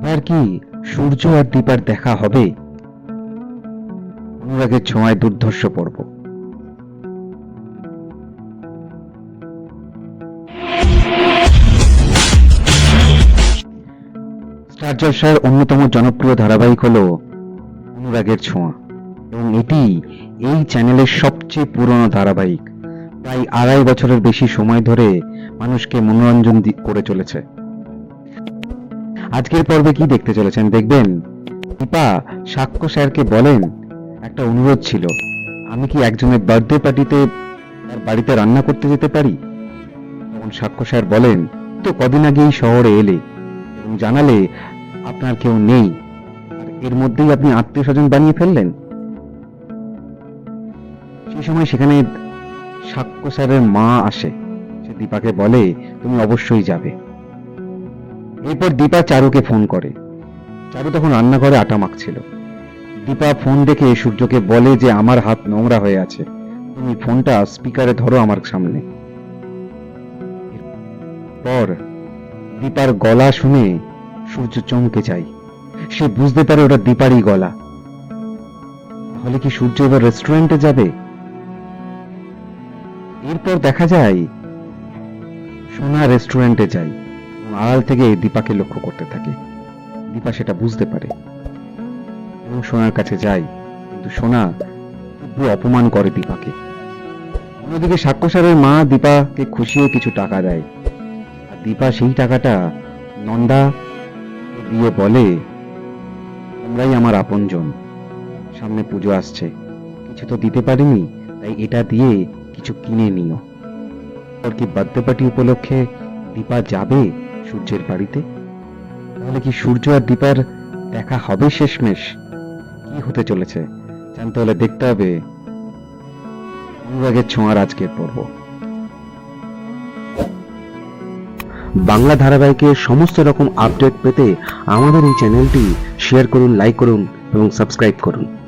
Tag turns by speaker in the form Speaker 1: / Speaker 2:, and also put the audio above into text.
Speaker 1: এবার কি সূর্য আর দীপার দেখা হবে? অনুরাগের ছোঁয়ায় দুর্ধর্ষ পর্ব। স্টার জলসার অন্যতম জনপ্রিয় ধারাবাহিক হলো অনুরাগের ছোঁয়া। এবং এটি এই চ্যানেলের সবচেয়ে পুরনো ধারাবাহিক। প্রায় আড়াই বছরের বেশি সময় ধরে মানুষকে মনোরঞ্জন করে চলেছে। আজকের পর্বে কি দেখতে চলেছেন দেখবেন? দীপা সাক্ষ্য স্যারকে বলেন, একটা অনুরোধ ছিল, আমি কি একজনের বার্থডে পার্টিতে তার বাড়িতে রান্না করতে যেতে পারি? তখন সাক্ষ্য স্যার বলেন, তো কদিন আগেই শহরে এলে এবং জানালে আপনার কেউ নেই, আর এর মধ্যেই আপনি আত্মীয় স্বজন বানিয়ে ফেললেন। সেই সময় সেখানে সাক্ষ্য স্যারের মা আসে। সে দীপাকে বলে, তুমি অবশ্যই যাবে। এরপর দীপা চারুকে ফোন করে। চারু তখন রান্নাঘরে আটা মাখছিল। দীপা ফোন দেখে সূর্যকে বলে যে, আমার হাত নোংরা হয়ে আছে। তুমি ফোনটা স্পিকারে ধরো আমার সামনে। পর দীপার গলা শুনে সূর্য চমকে যায় সে বুঝতে পারে ওটা দীপারই গলা। তাহলে কি সূর্য এবার রেস্টুরেন্টে যাবে? এরপর দেখা যায়, সোনা রেস্টুরেন্টে যায়। আড়াল থেকে দীপাকে লক্ষ্য করতে থাকে। দীপা সেটা বুঝতে পারে। এবং সোনার কাছে যায়, কিন্তু সোনা তীব্র অপমান করে দীপাকে। অন্যদিকে সাক্ষ্যসারের মা দীপাকে খুশিয়ে কিছু টাকা দেয়। আর দীপা সেই টাকাটা নন্দা দিয়ে বলে, তোমরাই আমার আপনজন। সামনে পুজো আসছে। কিছু তো দিতে পারিনি, তাই এটা দিয়ে কিছু কিনে নিও। আর কি বার্থডে পার্টি উপলক্ষে দীপা যাবে সূর্যের বাড়িতে? তাহলে কি সূর্য আর দীপার দেখা হবে শেষমেশ? কি হতে চলেছে? জানতে হলে দেখতে হবে। অনুরাগের ছোঁয়ার আজকের পর্ব। বাংলা ধারাবাহিকের সমস্ত রকম আপডেট পেতে আমাদের এই চ্যানেলটি শেয়ার করুন লাইক করুন এবং সাবস্ক্রাইব করুন।